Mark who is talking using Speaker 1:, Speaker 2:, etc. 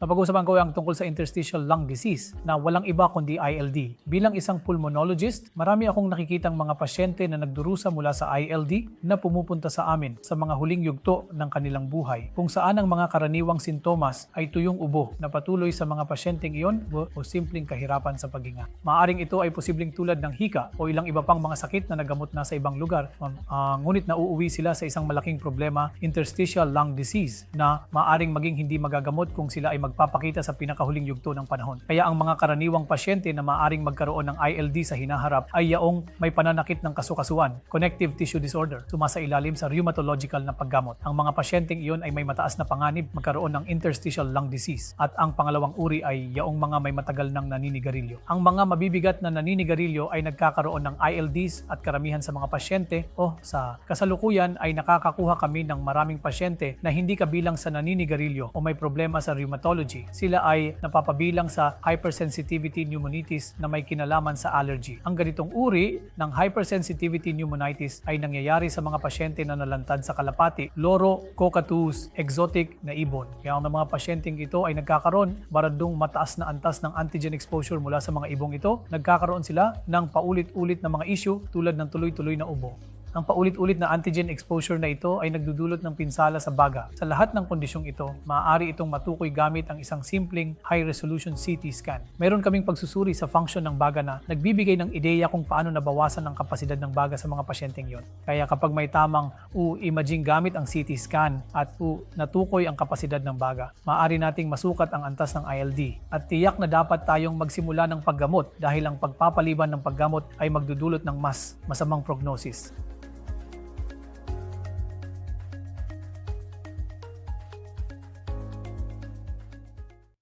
Speaker 1: Napag-usapan ko ang tungkol sa interstitial lung disease na walang iba kundi ILD. Bilang isang pulmonologist, marami akong nakikitang mga pasyente na nagdurusa mula sa ILD na pumupunta sa amin sa mga huling yugto ng kanilang buhay kung saan ang mga karaniwang sintomas ay tuyong ubo na patuloy sa mga pasyenteng iyon o, simpleng kahirapan sa paghinga. Maaring ito ay posibleng tulad ng hika o ilang iba pang mga sakit na nagamot na sa ibang lugar Ah, ngunit nauuwi sila sa isang malaking problema, interstitial lung disease na maaring maging hindi magagamot kung sila ay magpapakita sa pinakahuling yugto ng panahon. Kaya ang mga karaniwang pasyente na maaring magkaroon ng ILD sa hinaharap ay yaong may pananakit ng kasukasuan, connective tissue disorder, sumasailalim sa rheumatological na paggamot. Ang mga pasyenteng iyon ay may mataas na panganib magkaroon ng interstitial lung disease at ang pangalawang uri ay yaong mga may matagal ng naninigarilyo. Ang mga mabibigat na naninigarilyo ay nagkakaroon ng ILDs at karamihan sa mga pasyente o sa kasalukuyan ay nakakakuha kami ng maraming pasyente na hindi kabilang sa naninigarilyo o may problema sa rheumatology. Sila ay napapabilang sa hypersensitivity pneumonitis na may kinalaman sa allergy. Ang ganitong uri ng hypersensitivity pneumonitis ay nangyayari sa mga pasyente na nalantad sa kalapati, loro, cockatoos, exotic na ibon. Kaya ang mga pasyenteng ito ay nagkakaroon baradong mataas na antas ng antigen exposure mula sa mga ibong ito, nagkakaroon sila ng paulit-ulit na mga issue tulad ng tuloy-tuloy na ubo. Ang paulit-ulit na antigen exposure na ito ay nagdudulot ng pinsala sa baga. Sa lahat ng kondisyong ito, maaari itong matukoy gamit ang isang simpleng high-resolution CT scan. Meron kaming pagsusuri sa function ng baga na nagbibigay ng ideya kung paano nabawasan ang kapasidad ng baga sa mga pasyenteng yon. Kaya kapag may tamang u-imaging gamit ang CT scan at u natukoy ang kapasidad ng baga, maaari nating masukat ang antas ng ILD. At tiyak na dapat tayong magsimula ng paggamot dahil ang pagpapaliban ng paggamot ay magdudulot ng mas masamang prognosis.